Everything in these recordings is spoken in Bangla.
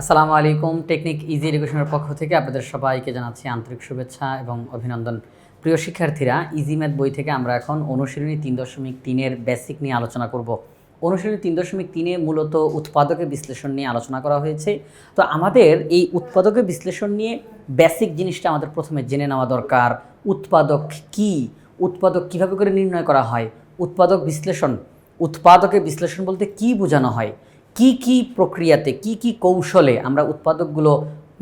আসসালামু আলাইকুম, টেকনিক ইজি এডুকেশনের পক্ষ থেকে আপনাদের সবাইকে জানাচ্ছি আন্তরিক শুভেচ্ছা এবং অভিনন্দন। প্রিয় শিক্ষার্থীরা ইজি ম্যাথ বই থেকে আমরা এখন অনুশীলনী তিন দশমিক তিনের বেসিক নিয়ে আলোচনা করব। অনুশীলনী তিন দশমিক তিনে মূলত উৎপাদকের বিশ্লেষণ নিয়ে আলোচনা করা হয়েছে। তো আমাদের এই উৎপাদকের বিশ্লেষণ নিয়ে বেসিক জিনিসটা আমাদের প্রথমে জেনে নেওয়া দরকার। উৎপাদক কি? উৎপাদক কীভাবে করে নির্ণয় করা হয়? উৎপাদক বিশ্লেষণ উৎপাদকের বিশ্লেষণ বলতে কি বোঝানো হয়? কি কি প্রক্রিয়াতে, কি কি কৌশলে আমরা উৎপাদকগুলো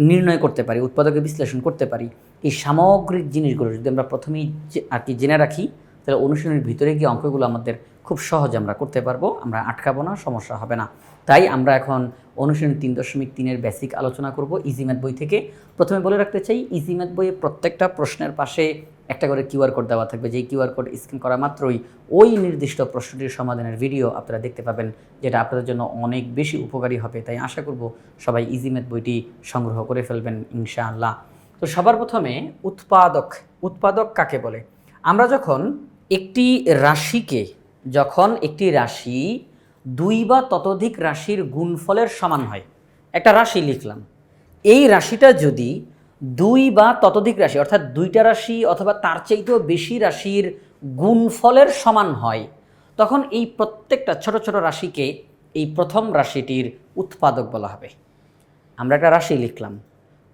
নির্ণয় করতে পারি, উৎপাদকের বিশ্লেষণ করতে পারি, এই সামগ্রিক জিনিসগুলো যদি আমরা প্রথমেই আর কি জেনে রাখি, তাহলে অনুশীলনের ভিতরে গিয়ে অঙ্কগুলো আমাদের খুব সহজে আমরা করতে পারব, আমরা আটকাবো না, সমস্যা হবে না। তাই আমরা এখন অনুশীলন তিন দশমিক তিনের বেসিক আলোচনা করব ইজি ম্যাথ বই থেকে। প্রথমে বলে রাখতে চাই ইজি ম্যাথ বইয়ে প্রত্যেকটা প্রশ্নের পাশে একটা করে কিউআর কোড দেওয়া থাকবে। যেই কিউআর কোড স্ক্যান করা মাত্রই ওই নির্দিষ্ট প্রশ্নটির সমাধানের ভিডিও আপনারা দেখতে পাবেন, যেটা আপনাদের জন্য অনেক বেশি উপকারী হবে। তাই আশা করব সবাই ইজি ম্যাথ বইটি সংগ্রহ করে ফেলবেন ইনশাআল্লাহ। তো সবার প্রথমে উৎপাদক উৎপাদক কাকে বলে? আমরা যখন একটি রাশিকে, যখন একটি রাশি দুই বা ততোধিক রাশির গুণফলের সমান হয়, একটা রাশি লিখলাম। এই রাশিটা যদি দুই বা ততোধিক রাশি, অর্থাৎ দুইটা রাশি অথবা তার চাইতেও বেশি রাশির গুণফলের সমান হয়, তখন এই প্রত্যেকটা ছোট ছোট রাশিকে এই প্রথম রাশিটির উৎপাদক বলা হবে। আমরা একটা রাশি লিখলাম।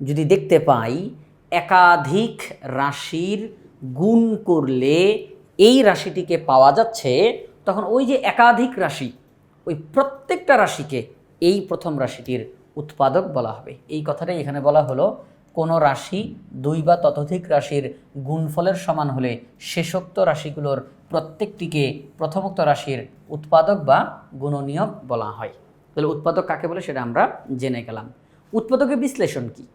যদি দেখতে পাই, একাধিক রাশির গুণ করলে এই রাশিটিকে পাওয়া যাচ্ছে, তখন ওই যে একাধিক রাশি, ওই প্রত্যেকটা রাশিকে এই প্রথম রাশিটির উৎপাদক বলা হবে। এই কথাটাই এখানে বলা হলো কোনো রাশি দুই বা ততোধিক রাশির গুণফলের সমান হলে শেষোক্ত রাশিগুলোর প্রত্যেকটিকে প্রথমোক্ত রাশির উৎপাদক বা গুণনীয়ক বলা হয়। তাহলে উৎপাদক কাকে বলে সেটা আমরা জেনে গেলাম। উৎপাদকের বিশ্লেষণ কি?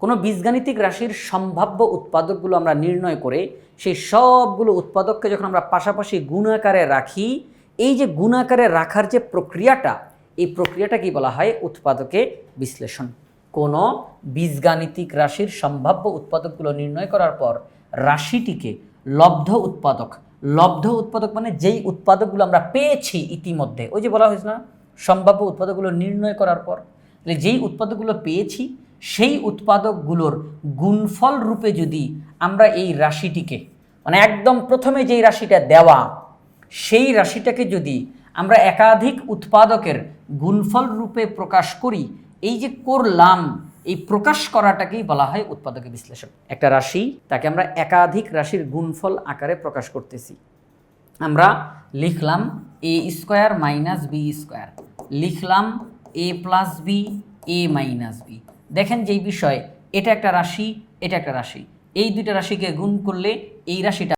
কোনো বীজগাণিতিক রাশির সম্ভাব্য উৎপাদকগুলো আমরা নির্ণয় করে সেই সবগুলো উৎপাদককে যখন আমরা পাশাপাশি গুণাকারে রাখি, এই যে গুণাকারে রাখার যে প্রক্রিয়াটা, এই প্রক্রিয়াটা কি বলা হয়? উৎপাদকে বিশ্লেষণ। কোনো বীজগাণিতিক রাশির সম্ভাব্য উৎপাদকগুলো নির্ণয় করার পর রাশিটিকে লব্ধ উৎপাদক। লব্ধ উৎপাদক মানে যেই উৎপাদকগুলো আমরা পেয়েছি ইতিমধ্যে। ওই যে বলা হয়েছে না, সম্ভাব্য উৎপাদকগুলো নির্ণয় করার পর। তাহলে যেই উৎপাদকগুলো পেয়েছি, সেই উৎপাদকগুলোর গুণফল রূপে যদি আমরা এই রাশিটিকে মানে একদম প্রথমে যেই রাশিটা দেওয়া, সেই রাশিটাকে যদি আমরা একাধিক উৎপাদকের গুণফল রূপে প্রকাশ করি এই যে করলাম, এই প্রকাশ করাটাকেই বলা হয় উৎপাদকের বিশ্লেষণ। একটা রাশি, তাকে আমরা একাধিক রাশির গুণফল আকারে প্রকাশ করতেছি। আমরা লিখলাম A square minus B square লিখলাম A plus B A minus B দেখেন যেই বিষয়, এটা একটা রাশি, এটা একটা রাশি। এই দুইটা রাশিকে গুণ করলে এই রাশিটা